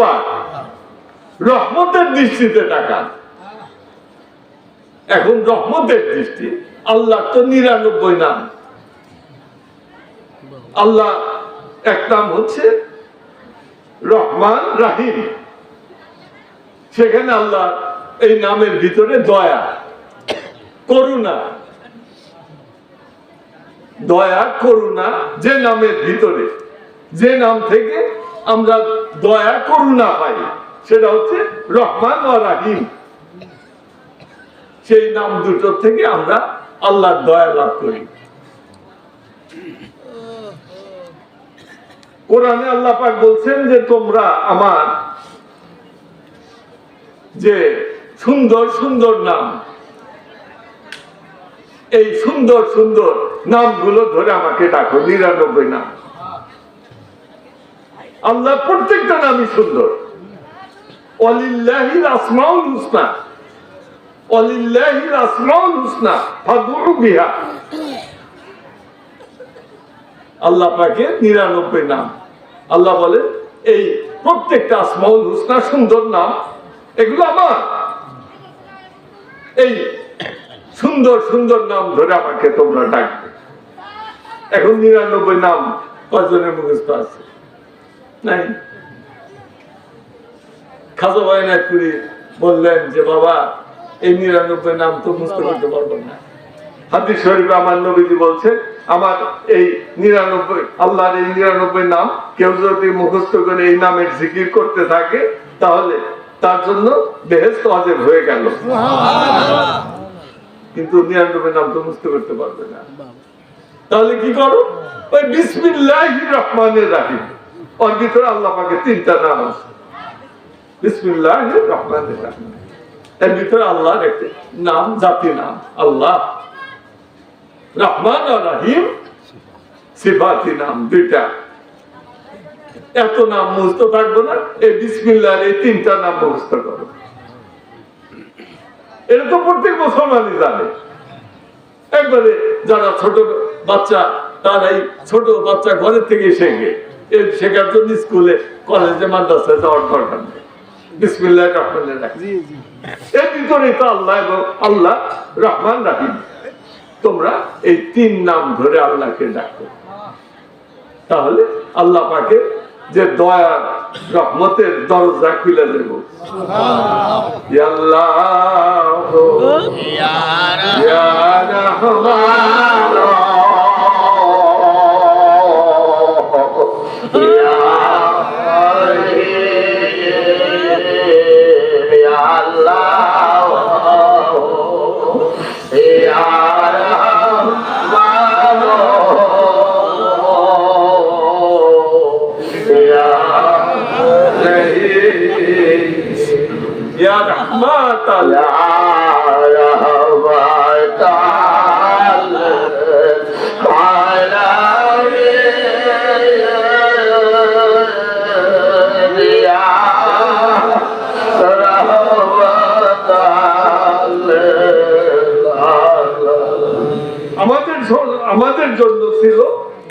একশোবার রহমতের দৃষ্টিতে তাকান। এখন রহমতের দৃষ্টি আল্লাহ তো নিরানব্বই নাম। আল্লাহ এক নাম হচ্ছে রহমান রাহিম। সেখানে আল্লাহ এই নামের ভিতরে দয়া, করুণা। দয়া, করুণা যে নামের ভিতরে, যে নাম থেকে আমরা দয়া করুণা পাই সেটা হচ্ছে রহমান ও রাহিম। সেই নাম দুটো থেকে আমরা আল্লাহর দয়া লাভ করি। কোরআনে আল্লাহ পাক বলছেন যে, তোমরা আমার যে সুন্দর সুন্দর নাম, এই সুন্দর সুন্দর নামগুলো ধরে আমাকে ডাকো, নিরানব্বই নাম। আল্লাহ প্রত্যেকটা নামই সুন্দর। আসমাউল হুসনা। আসমাউল হুসনা বিহা। আল্লাহ পাকে নিরানব্বই নাম। আল্লাহ এই প্রত্যেকটা আসমাউল হুসনা সুন্দর নাম, এগুলো আমার। এই সুন্দর সুন্দর নাম ধরে আমাকে তোমরা ডাকবে। এখন নিরানব্বই নাম কজনের মুখস্থ আছে? নাই। খাজা বায়নাথপুরি বললেন যে বাবা এই নিরানব্বই নাম তো মুস্ত করতে পারব না। হাদিস শরীফে আমার নবীজি বলছে আমার এই নিরানব্বই আল্লাহর এই নিরানব্বই নাম কেউ যদি মুখস্থ করে এই নামের জিকির করতে থাকে তাহলে তার জন্য বেহেস্ত অজেব হয়ে গেল। কিন্তু নিরানব্বই নাম তো মুস্ত করতে পারবে না। তাহলে কি করো? ওই বিসমিল্লাহ রহমানের রাহিম। ওর ভিতরে আল্লাহ পাকে তিনটা নাম আছে। বিসমিল্লাহ রহমানের রাহিম। এর ভিতরে একটি নাম, জাতি নাম। আল্লাহ রহমান রাহিম। সিফাতি নাম দুইটা। এত নাম মুস্ত থাকব না, এই বিসমিল্লাহর এই তিনটা নাম মুস্ত করো। এটা তো প্রত্যেক মুসলমানই জানে। একবারে যারা ছোট বাচ্চা, তারাই ছোট বাচ্চা ঘরের থেকে শেখে। শেখার জন্য স্কুলে কলেজে মাদ্রাসায় যাওয়ার দরকার নেই। বিসমিল্লাহ রহমানের রাহিম। জি জি। এর ভিতরেই তো আল্লাহ এবং আল্লাহ রহমান রাহিম। তোমরা এই তিন নাম ধরে আল্লাহকে ডাকো। তাহলে আল্লাহ পাকে যে দয়া রহমতের দরজা খুলে দেব। আল্লাহ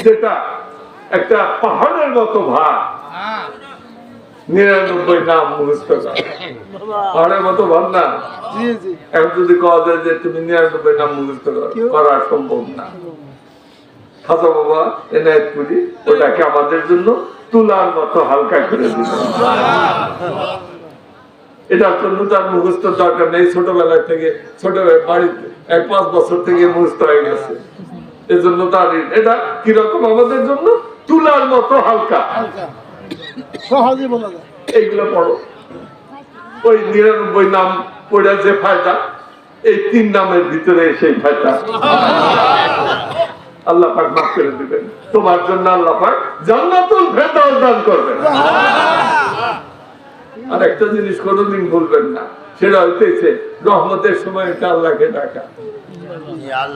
যেটা একটা পাহাড়ের মতো ভার নিরানব্বই নাম মুখস্থ পাহাড়ের মতো ভার না? এখন যদি কওয়া যায় যে তুমি নিরানব্বই নাম মুখস্থ করা সম্ভব না। খাজা বাবা এনায়তপুরি ওটাকে আমাদের জন্য তুলার মতো হালকা করে দিল। এটার জন্য তার মুখস্থ দরকার নেই। ছোটবেলা থেকে ছোট বাড়িতে এক পাঁচ বছর থেকে মুখস্থ হয়ে গেছে। এজন্য তার এটা কীরকম আমাদের জন্য? তুলার মতো হালকা। সহজে বলা যায়। এইগুলো পড়ো। ওই নিরানব্বই নাম পড়ে যে ফায়দা এই তিন নামের ভিতরে সেই ফায়দা। আল্লাহ পাক মাফ করে দিবেন। তোমার জন্য আল্লাহ পাক জান্নাতুল ফেরদাউস দান করবেন। আর একটা জিনিস কোনোদিন ভুলবেন না সেটা হইতেছে রহমতের সময় এটা আল্লাহকে ডাকা। অপরাধ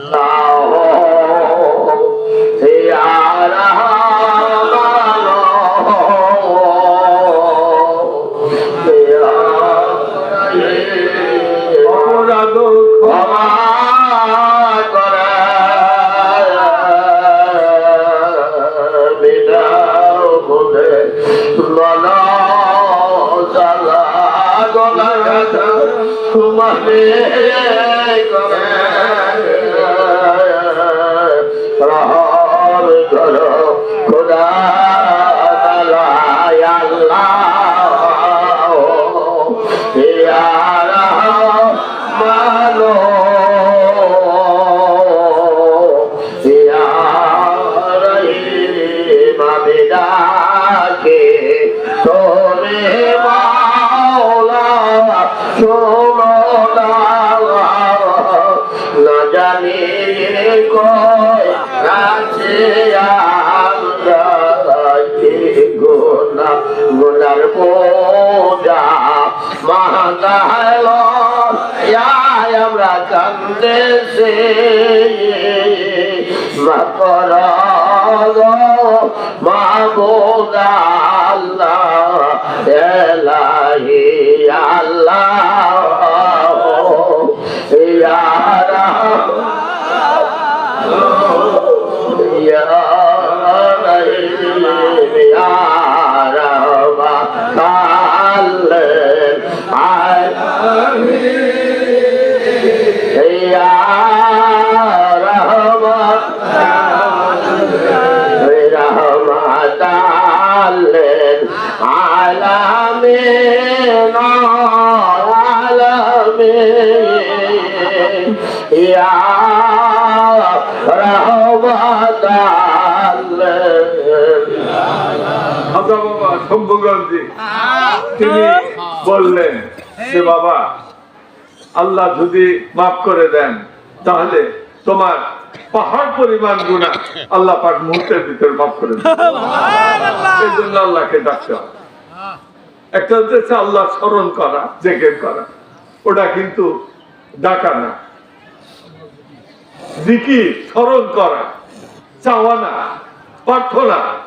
জানি আছে আমরা গুনা, গুনার পূজা মহাদাল আমরা কান্দেছে মকর মাহবুদ আল্লাহ, এলাহি আল্লাহ। ইয়া يا বাবা শম্ভুগঞ্জি তিনি বললেন যে বাবা আল্লাহ যদি মাফ করে দেন তাহলে তোমার পাহাড় পরিমাণ গুণা আল্লাহ পাক মুহূর্তের ভিতরে মাফ করে এই জন্য আল্লাহকে ডাকতে হবে। একটা হচ্ছে আল্লাহ স্মরণ করা জেকের করা। ওটা কিন্তু ডাকা না। দিকি স্মরণ করা চাওয়া না প্রার্থনা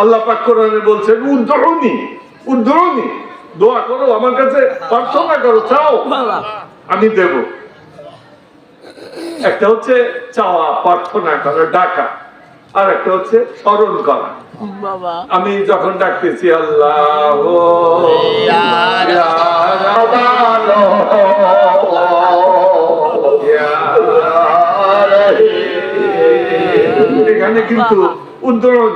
আল্লাহ পাক কোরআনে বলছেন উদ্ধরণী উদ্ধরণী দোয়া করো আমার কাছে প্রার্থনা করো চাও আমি দেব। একটা হচ্ছে চাওয়া প্রার্থনা করা ডাকা আর একটা হচ্ছে স্মরণ করা। আমি যখন ডাকতেছি আল্লাহ এখানে কিন্তু উদ্ধরণ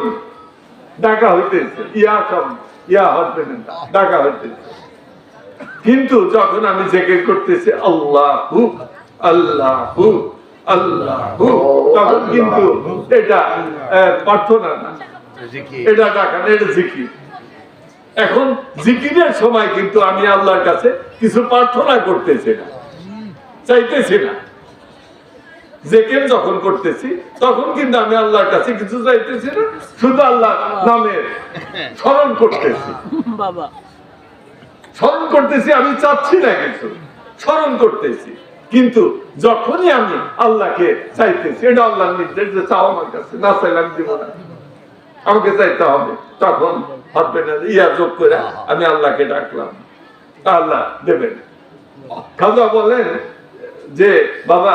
ডাকা হইতেছে। ইয়া সব ইয়া হচ্ছে না ডাকা হইতেছে। কিন্তু যখন আমি জেকের করতেছি আল্লাহ আল্লাহ আল্লাহ তখন কিন্তু এটা প্রার্থনা না। এটা ডাকা না এটা জিকির। এখন জিকিরের সময় কিন্তু আমি আল্লাহর কাছে কিছু প্রার্থনা করতেছি না চাইতেছি না। জেকের যখন করতেছি তখন কিন্তু আমি আল্লাহর কাছে কিছু চাইতেছি না শুধু আল্লাহ স্মরণ করতেছি। বাবা। স্মরণ করতেছি আমি চাচ্ছি না কিছু। স্মরণ করতেছি। কিন্তু যখনই আমি আল্লাহকে চাইতেছি এটা আল্লাহর নির্দেশ যে চাও আমার কাছে না চাইলে আমি দিব না। আমাকে চাইতে হবে। তখন হবে না ইয়া যোগ করে আমি আল্লাহকে ডাকলাম। আল্লাহ দেবেন। খাজা বলেন যে বাবা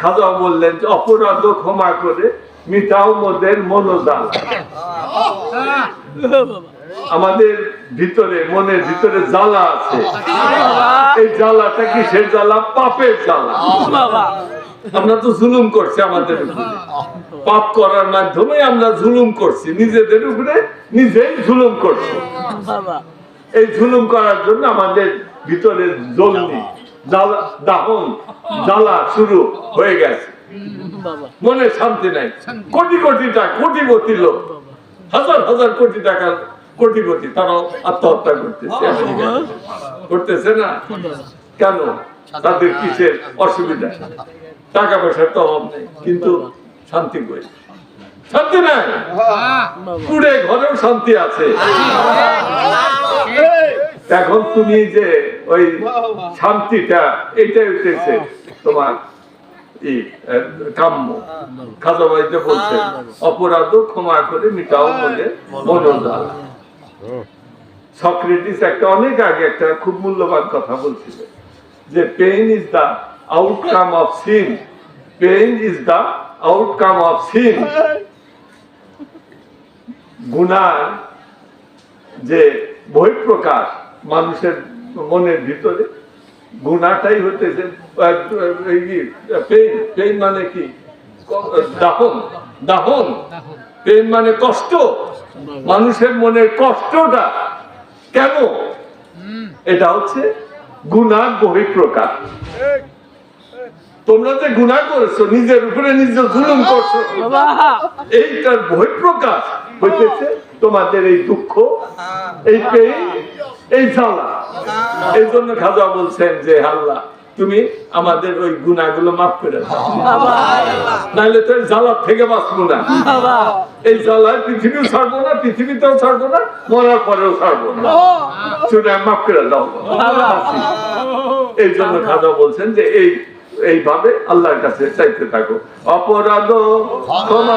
খাজা বললেন যে, অপরাধ ক্ষমা করে মিটাও মোদের মনোজাল। আমাদের ভিতরে, মনের ভিতরে জ্বালা আছে। এই জ্বালাটা কিসের জ্বালা? পাপের জ্বালা। আমরা তো জুলুম করছি আমাদের পাপ করার মাধ্যমে আমরা জুলুম করছি। নিজেদের উপরে নিজেই জুলুম করছি। এই জুলুম করার জন্য আমাদের ভিতরে জলনি জ্বালা দাহন জ্বালা শুরু হয়ে গেছে। মনে শান্তি নাই। কোটি কোটি টাকা কোটিপতি লোক। হাজার হাজার কোটি টাকার কোটিপতি তারাও আত্মহত্যা করতেছে। করতেছে না? কেন? তাদের কিসের অসুবিধা? টাকা পয়সার তো অভাব নেই কিন্তু শান্তি কই? শান্তি নাই? কুড়ে ঘরেও শান্তি আছে। এখন তুমি যে ওই শান্তিটা এটাই উঠেছে তোমার ই, কাম্য। খাজা বাড়িতে বলছে অপরাধ ক্ষমা করে মিটাও বলে মনোজাল। সক্রেটিস একটা অনেক আগে একটা খুব মূল্যবান কথা বলছিল যে pain is the outcome of sin pain is the outcome of sin গুনার যে বহিঃপ্রকাশ মানুষের মনের ভিতরে গুণাটাই হতেছে মানে কি? দাহন দাহন। পেইন মানে কষ্ট। মানুষের মনের কষ্টটা কেন? এটা হচ্ছে গুণার বহিঃপ্রকাশ। তোমরা যে গুণা করেছ, নিজের উপরে নিজে জুলুম করছ, এইটার বহিঃপ্রকাশ হইতেছে তোমাদের এই দুঃখ, এই পেইন এই জন্য খাজা বলছেন যে আল্লাহ তুমি আমাদের ওই গুণাগুলো মাফ করে দাও। নাহলে তো জ্বালার থেকে বাঁচবো না। এই জ্বালায় পৃথিবীও ছাড়বো না পৃথিবীতেও ছাড়বো না মরার পরেও ছাড়বো না। মাফ করে দাও। এই জন্য খাজা বলছেন যে এই এইভাবে আল্লাহর কাছে চাইতে থাকো। অপরাধ ক্ষমা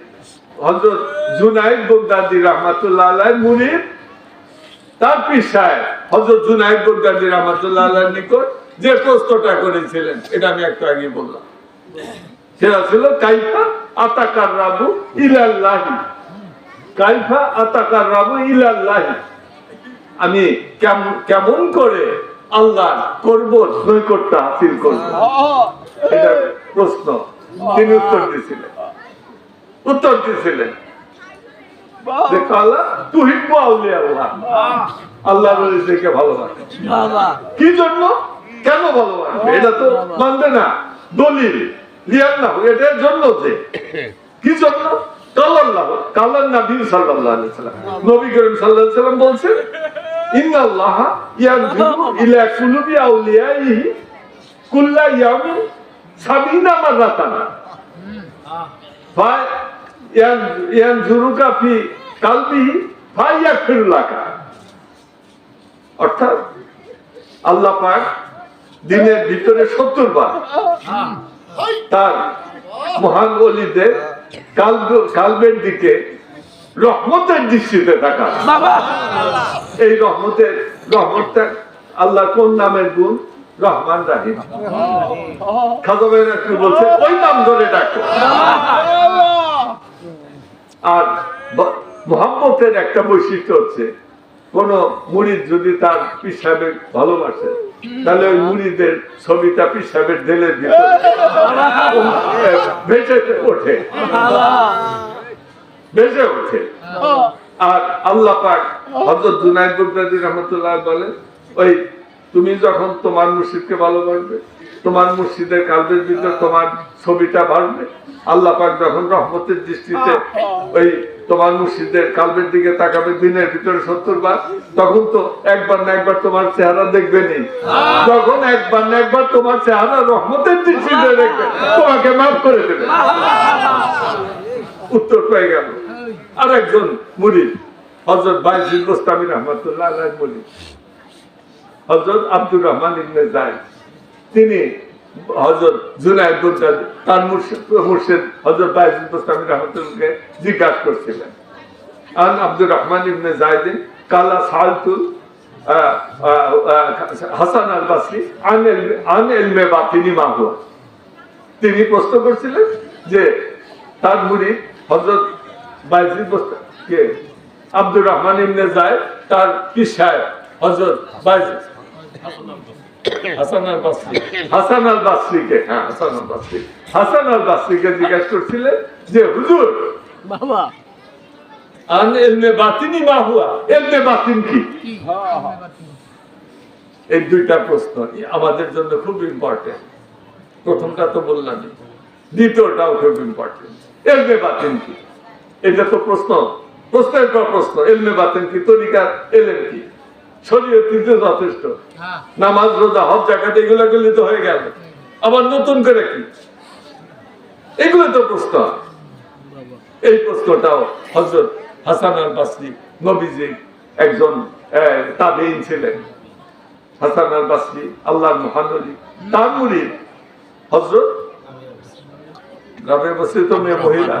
হজরত জুনাইদ বগদাদি রহমাতুল্লাহ আলাই মুরিদ তার সাহেব হজরত জুনাইদ বগদাদি রহমাতুল্লাহ নিকট যে প্রশ্নটা করেছিলেন এটা আমি একটু আগে বললাম। সেটা ছিল কাইফা আতাকার রাবু ইলাল্লাহি। কাইফা আতাকার রাবু ইলাল্লাহি। আমি কেমন করে আল্লাহ করব নৈকট্য হাসিল করব এটা প্রশ্ন। তিনি উত্তর দিয়েছিলেন। উত্তর দিয়েছিলেন যে কালা তুহিব্বু আউলিয়া আল্লাহ আল্লাহ ভালোবাসে। কি জন্য? কেন ভালোবাসবে এটা তো মানবে না। দলিল। লিয়ার না এটার জন্য যে। কি জন্য? কাল্লাল্লাহ কাল্লার নবী সাল্লাল্লাহু আলাইহি সাল্লাম। নবী করিম সাল্লাল্লাহু আলাইহি সাল্লাম বলছেন ইন্নাল্লাহ ইয়ানজুরু ইলা কুলুবি আউলিয়াইহি কুল্লা ইয়ামিন সাবিনা মাররাতান। ফায় ইয়ান ইয়ানজুরুকা ফি কালবিহি ফায়াগফিরু লাকা অর্থাৎ আল্লাহ পাক দিনের ভিতরে সত্তর বার তার মহান কালবের দিকে রহমতের দৃষ্টিতে থাকা এই রহমতের রহমতটা আল্লাহ কোন নামের গুণ? রহমান রাহিম। খাজা একটু বলছে ওই নাম ধরে ডাকো। আর মোহাম্মতের একটা বৈশিষ্ট্য হচ্ছে, কোন মুড়িদ যদি তার পীর সাহেবের ভালোবাসে, তাহলে ওই মুড়িদের ছবিটা দিলের ভিতরে ভেসে ওঠে। ভেসে ওঠে। আর আল্লাহ পাক হযরত জুনাইদ রহমাতুল্লাহ বলেন, ওই তুমি যখন তোমার মুর্শিদকে ভালোবাসবে তোমার মুর্শিদের কালবের ভিতরে তোমার ছবিটা বাড়বে আল্লাহ পাক যখন রহমতের দৃষ্টিতে ওই তোমার মুর্শিদের কালবের দিকে তাকাবে দিনের ভিতরে সত্তর বার তখন তো একবার না একবার তোমার চেহারা দেখবে নি যখন একবার না একবার তোমার চেহারা রহমতের দৃষ্টিতে দেখবে তোমাকে মাফ করে দেবে। উত্তর পেয়ে গেল। আর একজন মুরিদ হজরত বাইজিদ গোস্তামি রহমতুল্লাহ মুরিদ। হজরত আব্দুর রহমান ইবনে জায়দ তিনি হজরত জুনায়দ বুদ্দাদি তার মুর্শিদ মুর্শিদ হজরত বাইজিদ গোস্তামি রহমতুল্লাহকে জিজ্ঞাসা করছিলেন। আন আব্দুর রহমান ইবনে জায়দিন কালা আহ, হাসান আল বাসরি আন এলমে আন এলমে বা তিনি মাহুয়া তিনি প্রশ্ন করছিলেন যে তার মুড়ি হজরত বাইজিদ বস্তা কে? আব্দুর রহমান ইবনে যায় তার কি সাহেব হযরত বাইজ হাসান আল বাসরি হাসান আল বাসরিকে হ্যাঁ হাসান আল বাসরি হাসান আল বাসরিকে জিজ্ঞাসা করছিলেন যে হুজুর বাবা। আন এলমে বাতিনি মা হুয়া? এলমে বাতিন কি? এই দুইটা প্রশ্ন আমাদের জন্য খুব ইম্পর্টেন্ট প্রথমটা তো বললাম দ্বিতীয়টাও খুব ইম্পর্টেন্ট এলমে বাতিন কি? এটা তো প্রশ্ন। প্রশ্নের পর প্রশ্ন? এলমে বাতিন কি? তরিকার এলেন কি? শরীয়তিতে যথেষ্ট। নামাজ রোজা হজ জাকাত এগুলো গুলি তো হয়ে গেল। আবার নতুন করে কি? এগুলো তো প্রশ্ন। এই প্রশ্নটাও হজরত হাসান আল বাসরি নবীজি একজন তাবেইন ছিলেন। হাসান আল বাসরি আল্লাহর মহানবী তার মুরিদ হজরত গ্রামে বসিত মেয়ে মহিলা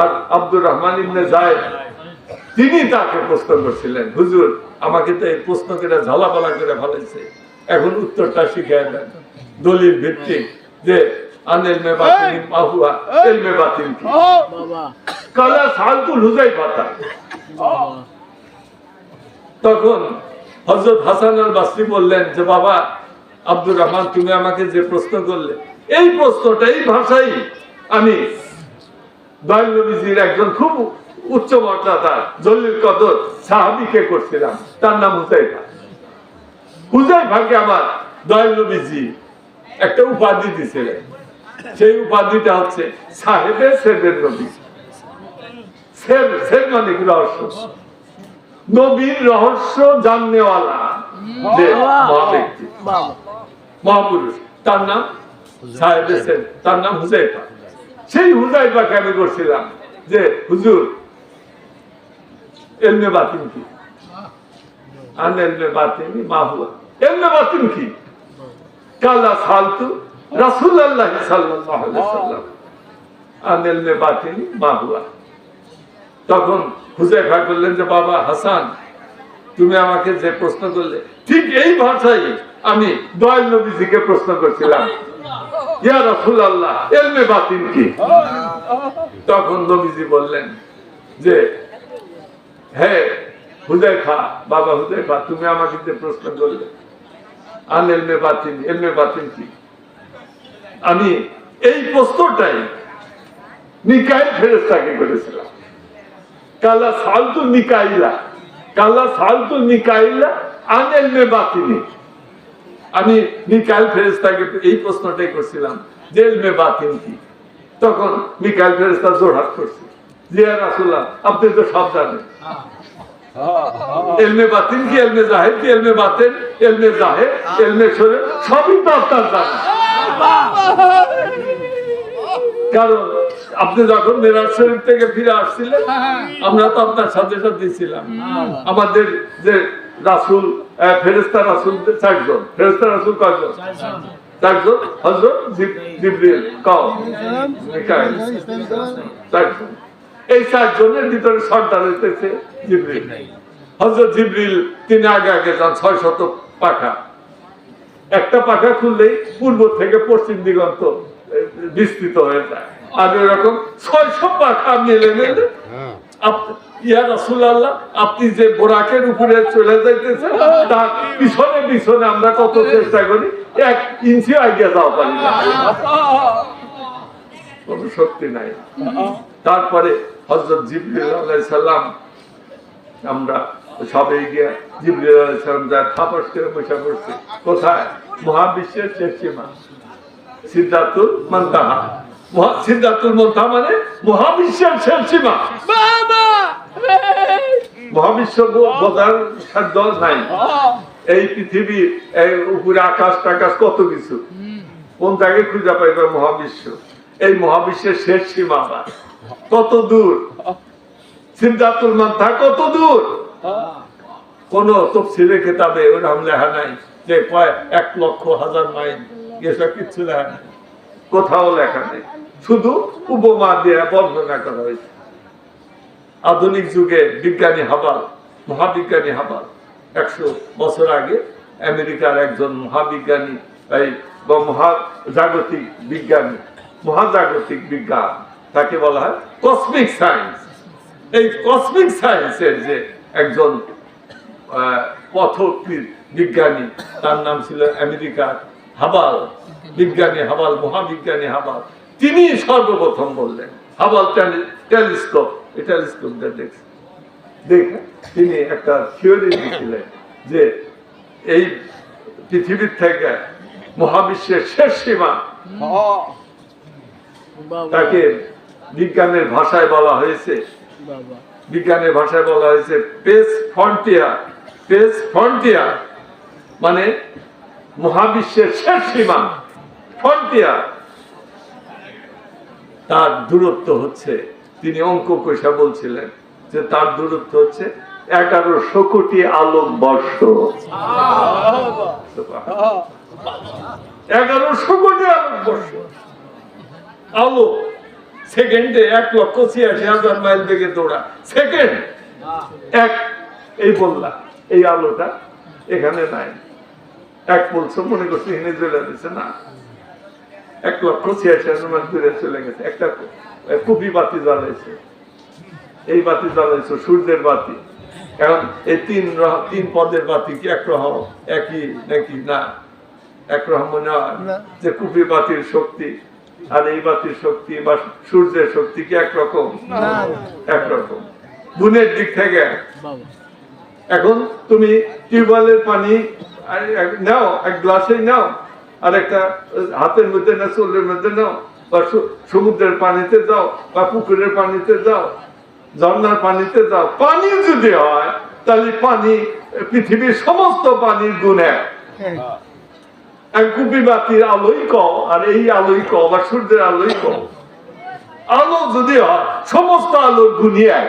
আর আব্দুর রহমান ইবনে জায়েদ। তিনি তাকে প্রশ্ন করছিলেন হুজুর আমাকে তো এই প্রশ্ন করে ঝালাপালা করে ফেলেছে। এখন উত্তরটা শিখিয়ে দেন। দলিল ভিত্তিক যে আনেল মে বাতিল মাহুয়া এল মে বাতিল কি? কালা সালতুল হুজাই পাতা তখন হজরত হাসান আল বাসরি বললেন যে বাবা আব্দুর রহমান তুমি আমাকে যে প্রশ্ন করলে এই প্রশ্নটা এই ভাষাই আমি দয়াল নবীজির একজন খুব উচ্চ মর্যাদার জলিল কদর সাহাবিকে করছিলাম। তার নাম হুজাইফা। হুজাইফাকে আমার দয়াল একটা উপাধি দিছিলেন। সেই উপাধিটা হচ্ছে সাহেবের নবী। মানে কি রহস্য? নবীর রহস্য যে মহাব্যক্তি। মহাপুরুষ। তার নাম সাহেব হোসেন তার নাম হুজাইফা। সেই হুজাইফাকে আমি করছিলাম যে, হুজুর এলমে বাতিন কি? মা হুয়া। এলমে বাতিন কি? কালা হুজাইফা করলেন যে, বাবা হাসান, তুমি আমাকে যে প্রশ্ন করলে, ঠিক এই ভাষায় আমি দয়াল নবীজিকে প্রশ্ন করছিলাম। ইয়া রাসূলুল্লাহ এলমে বাতিন কি? তখন নবীজি বললেন যে হুজাইফা, বাবা হুজাইফা, তুমি আমাকে প্রশ্ন করলে। আন এলমে বাতিন এলমে বাতিন কি? আমি এই প্রশ্নটাই নিকায় ফেরেস্তাকে করেছিলাম। কালা নিকাইলা কালা নিকাইলা আনেল মে বাতিনি আমি ফেরেস্তাকে এই প্রশ্নটাই করছিলাম যে এলমে বাতিন কি? তখন মিকাইল ফেরেস্তা জোরহাট করছে। জিয়া রাসুল্লাহ আপনি তো সব জানেন এলমে বাতিন কি এলমে জাহেদ কি এলমে বাতেন এলমে জাহেদ এলমে শরীর সবই তো আপনার জানেন কারণ আপনি যখন মেরাজ শরীফ থেকে ফিরে আসছিলেন আমরা তো আপনার সাথে সাথে ছিলাম। আমাদের যে রাসুল আহ, ফেরেস্তা রাসুল চারজন। ফেরেস্তা রাসুল কয়জন? চারজন। হজরত জিব্রিল কাও? চারজন। এই চারজনের ভিতরে সর্দার হইতেছে জিব্রিল। হজরত জিব্রিল তিনি আগে আগে যান ছয় শত পাখা। একটা পাখা খুললেই পূর্ব থেকে পশ্চিম দিগন্ত বিস্তৃত হয়ে যায়। আর এরকম ছয়শো পাখা মিলে মিলে আপ- ইয়া রাসূলুল্লাহ আপনি যে বোরাকের উপরে চলে যাইতেছেন তার পিছনে পিছনে আমরা কত চেষ্টা করি এক ইঞ্চি আগে যাওয়া পারি না। কোনো শক্তি নাই। তারপরে হজরত জিবরিল সালাম আমরা সবাই গিয়ে জিবরিল সালাম যা থাপস করে বসে পড়ছে। কোথায়? মহাবিশ্বের শেষ সীমা। সিদ্ধাতুল মন্তাহা। সিদ্ধাতুল মানে মহাবিশ্বের শেষ সীমা। মহাবিশ্ব বোঝার সাধ্য নাই। এই পৃথিবী এই উপরে আকাশ টাকাশ কত কিছু? কোন জায়গায় খুঁজে পাইবে মহাবিশ্ব? এই মহাবিশ্বের শেষ সীমা কত দূর? সিদ্ধাতুল মান্থা কত দূর? কোন তফসিলে খেতাবে ওরকম লেখা নাই যে কয় এক লক্ষ হাজার মাইল। এসব কিচ্ছু লেখা নাই। কোথাও লেখা নেই। শুধু উপমা দিয়ে বর্ণনা করা হয়েছে। আধুনিক যুগে বিজ্ঞানী হাবাল, মহাবিজ্ঞানী হাবাল। একশো বছর আগে আমেরিকার একজন মহাবিজ্ঞানী, এই মহাজাগতিক বিজ্ঞানী, মহাজাগতিক বিজ্ঞান। তাকে বলা হয় কসমিক সায়েন্স এই কসমিক সায়েন্সের যে একজন আহ, বিজ্ঞানী তার নাম ছিল আমেরিকার হাবাল বিজ্ঞানী হাবাল মহাবিজ্ঞানী হাবাল। তিনি সর্বপ্রথম বললেন হাবাল টেলিস্কোপ এই টেলিস্কোপটা দেখছে দেখে তিনি একটা থিওরি দিয়েছিলেন যে এই পৃথিবীর থেকে মহাবিশ্বের শেষ সীমা তাকে বিজ্ঞানের ভাষায় বলা হয়েছে। বিজ্ঞানের ভাষায় বলা হয়েছে পেস ফ্রন্টিয়ার পেস ফ্রন্টিয়ার মানে মহাবিশ্বের শেষ সীমা। ফ্রন্টিয়ার তার দূরত্ব হচ্ছে তিনি অঙ্ক কষা বলছিলেন যে তার দূরত্ব হচ্ছে এগারোশো কোটি আলোক বর্ষ। এগারোশো কোটি আলোক বর্ষ। আলো। সেকেন্ডে এক লক্ষ ছিয়াশি হাজার মাইল বেগে দৌড়া। সেকেন্ড! এক এই বললা এই আলোটা এখানে নাই। এক বলছো মনে করছে এখানে চলে গেছে না। এক লক্ষ ছিয়াশি হাজার মাইল দূরে চলে গেছে। একটা কুপি বাতি জ্বালাইছে। এই বাতি জ্বালাইছো সূর্যের বাতি। এখন এই তিন তিন পদের বাতি কি এক রকম একই নাকি না? মনে হয় যে কুপি বাতির শক্তি। আর এই বাতির শক্তি বা সূর্যের শক্তি কি একরকম? একরকম। গুণের দিক থেকে? এখন তুমি টিউবওয়েলের পানি নাও এক গ্লাসে নাও আর একটা হাতের মধ্যে না চুলের মধ্যে নাও বা সমুদ্রের পানিতে যাও বা পুকুরের পানিতে যাও ঝর্ণার পানিতে যাও পানি যদি হয় তাহলে পানি পৃথিবীর সমস্ত পানির গুণ। এক এক কুপি বাতির আলোই কও আর এই আলোই কও বা সূর্যের আলোই কও আলো যদি হয় সমস্ত আলোর গুণই এক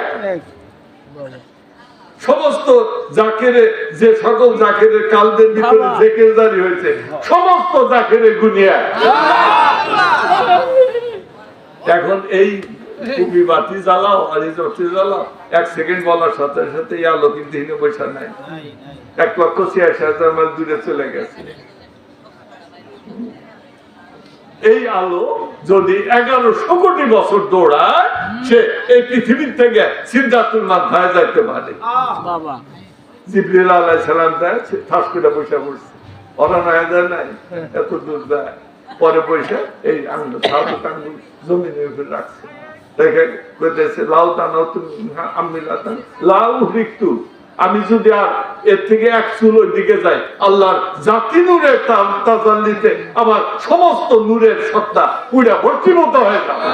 সমস্ত জাকেরে যে সকল জাকেরের কালদের ভিতরে জেকের জারি হয়েছে সমস্ত জাকেরের গুণী এক এখন এই কুপি বাতি জ্বালাও আর এই জ্যোতি জ্বালাও। এক সেকেন্ড বলার সাথে সাথে এই আলো কিন্তু হিনে বৈশা নাই। এক লক্ষ ছিয়াশি হাজার মাইল দূরে চলে গেছে। এই আলো যদি এগারোশো কোটি বছর দৌড়ায় সে এই পৃথিবীর থেকে সিদ্ধাতুল মাথায় যাইতে পারে। জিবরিল আলাইহিস সালামটা ঠাস করে বসে পড়ছে। ওরা নয় যায় নাই এত দূর যায়। পরে পয়সা এই জমিনের উপরে রাখছে। দেখে কইতেছে লাউ টানো তুমি আমি লাউ রিক্তু আমি যদি আর এর থেকে এক চুল ওই দিকে যাই আল্লাহর জাতি নূরের তাজাল্লিতে আমার সমস্ত নূরের সত্তা পুরা ভর্তিমত হয়ে যাবে।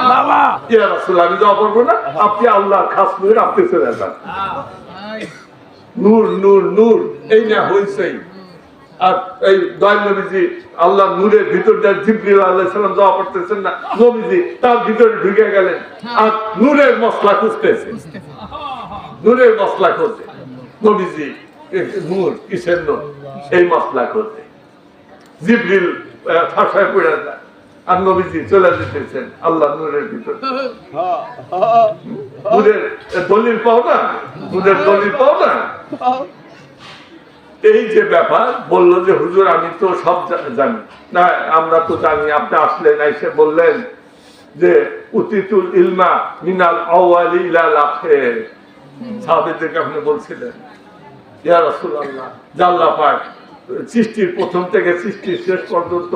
ইয়া রাসূল আমি যাওয়া পারব না? আপনি আল্লাহর খাস নূর আপনি চলে যান। নূর নূর নূর এই না হইছেই। আর এই দয়াল নবীজি আল্লাহ নূরের ভিতর জিবরিল আলাইহিস সালাম যাওয়া করতেছেন না? নবীজি তার ভিতরে ঢুকে গেলেন। আর নূরের মশলা খুঁজতেছে নূরের মশলা খুঁজে নবীজি কিসের এই মশলা খুঁজে জিবরিল ঠাসায় পড়ে যায়। আর নবীজি চলে যেতেছেন, আল্লাহ নূরের দলিল পাও না? দলিল পাও না? এই যে ব্যাপার, বলল যে, হুজুর, আমি তো সব জানি। না, আমরা তো জানি, আপনি আসলেন, এসে বললেন যে, উতিতুল ইলমা মিনাল আওয়ালি ইলাল আখির। সাহাবীদেরকে আপনি বলছিলেন ইয়া রাসূলুল্লাহ জাল্লা পাক সৃষ্টির প্রথম থেকে সৃষ্টির শেষ পর্যন্ত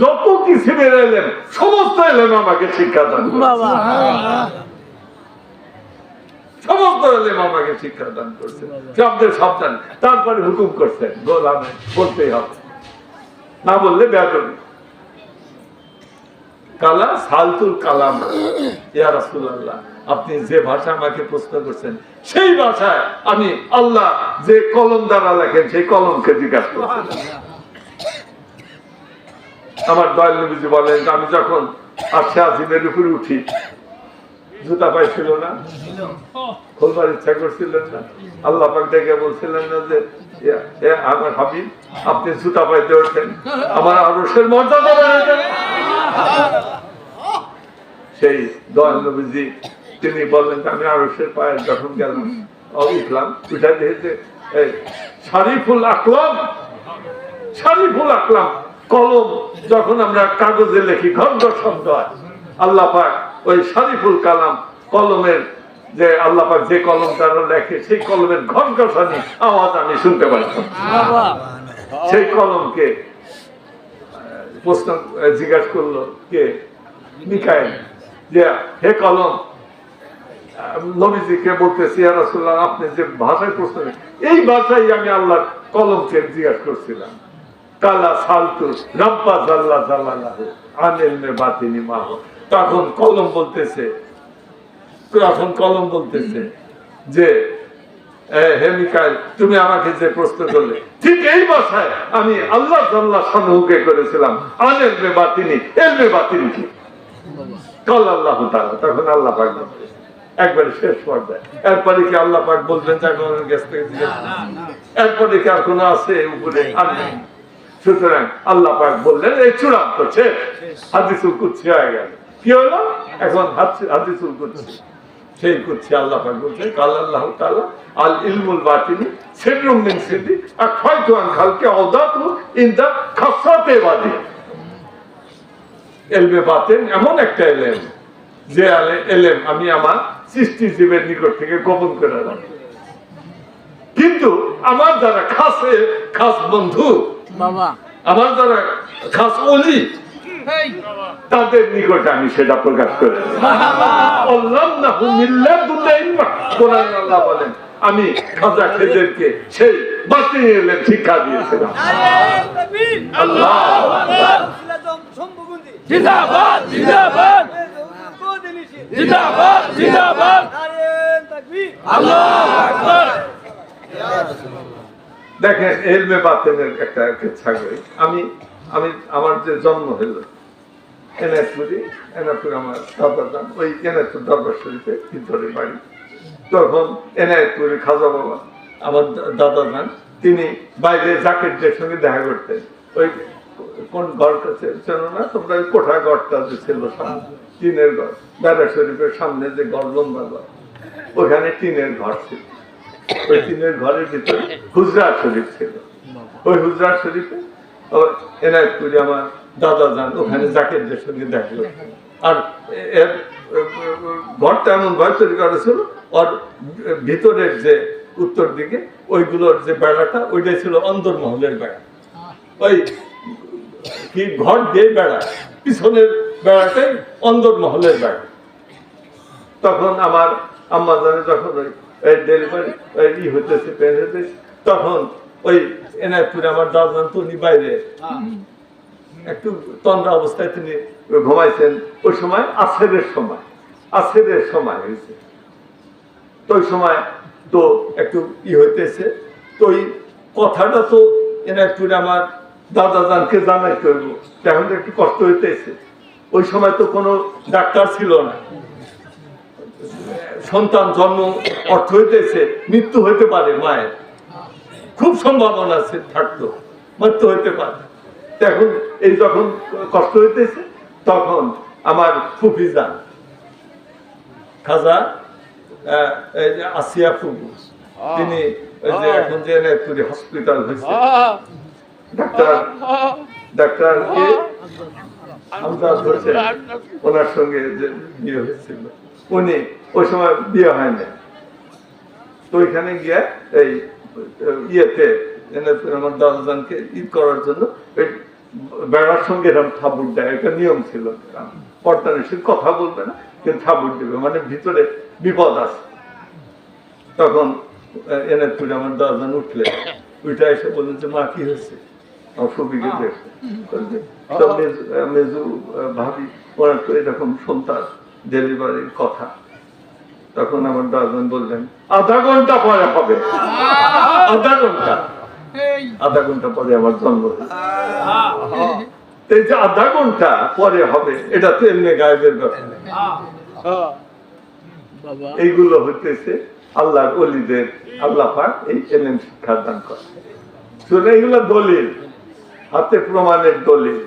যত কিছু বেরাইলেন সমস্ত এলেন আমাকে শিক্ষা দান সমস্ত এলেম আমাকে শিক্ষা দান করছে শব্দের সাবধান। তারপরে হুকুম করছেন গোলামে বলতেই হবে। না বললে বেদবি কালা সালতুল কালাম ইয়া রাসূলুল্লাহ। আপনি যে ভাষা আমাকে প্রশ্ন করছেন, সেই ভাষায় আমি আল্লাহ যে কলম দ্বারা লেখেন, সেই কলমকে জিজ্ঞাসা করছেন আমার দয়াল নবীজি বলেন, আমি যখন আচ্ছা আজিমের উপরে উঠি, জুতা পাইছিল না? খোলবার ইচ্ছা করছিলেন না? আল্লাহ পাক ডেকে বলছিলেন না যে আমার হাবিব, আপনি জুতা পাইতে ওঠেন। আমার আরসের মর্যাদা সেই দয়াল নবীজি তিনি বললেন যে আমি আরসের পায়ে যখন গেলাম। উঠলাম উঠা দেখেছে শারিফুল আকলাম শারিফুল আকলাম কলম যখন আমরা কাগজে লিখি ঘন্ট শব্দ হয়। আল্লাহ পাক ওই শারিফুল কালাম কলমের যে আল্লাহ পাক যে কলম তারা লেখে সেই কলমের ঘন ঘষানি আওয়াজ আমি শুনতে পাইতাম সেই কলমকে প্রশ্ন জিজ্ঞাসা করল কে? মিকাইল। যে হে কলম নবীজিকে বলতেছি আপনি যে ভাষায় প্রশ্ন এই ভাষায় আমি আল্লাহর কলমকে জিজ্ঞাসা করছিলাম। কালা সালতু রাব্বা জাল্লা জালালাহু আনিল বাতিনি মাহ তখন কলম বলতেছে তখন কলম বলতেছে যে হে মিকাইল তুমি আমাকে যে প্রশ্ন করলে ঠিক এই ভাষায় আমি আল্লাহ জাল্লা সানুকে করেছিলাম আনেল মে বাতিনি এল বাতিনি কল আল্লাহ তখন আল্লাহ পাক। একবারে শেষ পর্যায়ে। এরপরে কি আল্লাহ পাক বলবেন থেকে এরপরে কি আর কোনো আছে উপরে? আর নেই। সুতরাং আল্লাহ পাক বললেন এই চূড়ান্ত শেষ। হাদিসুল কুচ্ছি হয়ে গেল। কি হলো? এখন হাদিস- হাদিসুল কুচ্ছি সেই কুচ্ছি আল্লাহ পাক বলছেন কাল আল্লাহ তাআলা আল ইলমুল বাতিনি সিররুম মিন সিদ্দি আখাইতু আন খালকে আওদাতু ইন দা খাসাতে বাদি এলমে বাতেন এমন একটা এলেম যে এলেম আমি আমার সৃষ্টি জীবের নিকট থেকে গোপন করে রাখি কিন্তু আমার যারা খাস খাস বন্ধু আমার যারা খাস অলি তাদের নিকটে আমি সেটা প্রকাশ করে। বলেন আমি খাজা খেদেরকে সেই বাতিল শিক্ষা দিয়েছিলাম। আল্লাহ জিন্দাবাদ জিন্দাবাদ। জিন্দাবাদ জিন্দাবাদ। আল্লাহু আকবার। দেখেন এলমে বাতেনের একটা করি আমি আমি আমার যে জন্ম হলো এনায়তপুরি এনায়তপুর আমার দাদা যান ওই এনায়তপুর দরবার শরীফে ভিতরে বাড়ি। তখন এনায়তপুরি খাজা বাবা আমার দাদা যান তিনি বাইরে জাকিরদের সঙ্গে দেখা করতেন। ওই কোন ঘরটা ছিল- ছিল না? তোমরা ওই কোঠা ঘরটা যে ছিল সামনে, টিনের ঘর। দাদা শরীফের সামনে যে ঘর, লম্বা ঘর, ওখানে টিনের ঘর ছিল। ওই টিনের ঘরের ভিতরে হুজরা শরীফ ছিল। ওই হুজরা শরীফে আমার দাদা যান, ওখানে সঙ্গে দেখা করতেন। আর এর, ঘরটা এমন ভয় তৈরি করা ছিল, ওর ভিতরের যে উত্তর দিকে, ওইগুলোর যে বেড়াটা, ওইটাই ছিল অন্দরমহলের বেড়া। ওই কি ঘর দিয়ে বেড়া পিছনের বেড়াটাই অন্দরমহলের বেড়া। তখন আমার আম্মা জানে যখন ওই ডেলিভারি ই হইতেছে পেন তখন ওই এনায়তপুরে আমার দাদান উনি বাইরে। একটু তন্দ্রা অবস্থায় তিনি ঘুমাইছেন। ওই সময় আসেরের সময় আসেরের সময় হয়েছে তো ওই সময় তো একটু ই হইতেছে। তো ওই কথাটা তো এনায়তপুরে আমার দাদা জানকে জানাইতে হইব। এখন তো একটু কষ্ট হইতেছে। ওই সময় তো কোনো ডাক্তার ছিল না। সন্তান জন্ম অর্থ হইতেছে মৃত্যু হইতে পারে মায়ের। খুব সম্ভাবনা আছে থাকতো মৃত্যু হইতে পারে। এখন এই যখন কষ্ট হইতেছে তখন আমার ফুফি যান। খাজা আহ, এই যে আসিয়া ফুফু তিনি ওই যে এখন যে হসপিটাল হয়েছে ডাক্তার ডাক্তার আমজাদ হোসেন ওনার সঙ্গে বিয়ে হয়েছিল। উনি ওই সময় বিয়ে হয় না তো ওইখানে গিয়ে এই ইয়েতে আমার দাদাজানকে ঈদ করার জন্য বেড়ার সঙ্গে এরকম থাবুর দেয়। একটা নিয়ম ছিল। পর্দা নিষেধ কথা বলবে না কিন্তু থাবুর দেবে। মানে ভিতরে বিপদ আছে। তখন এনায়তপুরে আমার দাদাজান উঠলে ওইটা এসে বললেন যে মা কি হয়েছে? আমার ছবিকে দেখে বলছে, তো মেজু- আহ, মেজু আহ, ভাবি ওনার তো এরকম সন্তান ডেলিভারির কথা। তখন আমার দাদান বললেন আধা ঘণ্টা পরে হবে। আধা ঘণ্টা। আধা ঘণ্টা পরে আমার জন্ম এই যে আধা ঘণ্টা পরে হবে এটা তো এমনি গায়েবের ব্যাপার। এইগুলো হইতেছে আল্লাহর অলিদের আল্লাহ পাক এই এলেন শিক্ষা দান করে শুনে এগুলো দলিল। হাতে প্রমাণের দলিল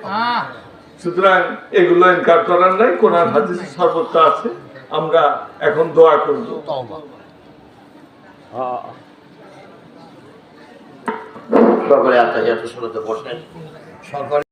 সুতরাং এগুলো ইনকার করার নাই কোরআন হাদিস সর্বত্র আছে। আমরা এখন দোয়া করব। সকলে আত্মীয় শুনতে বসেন সকলে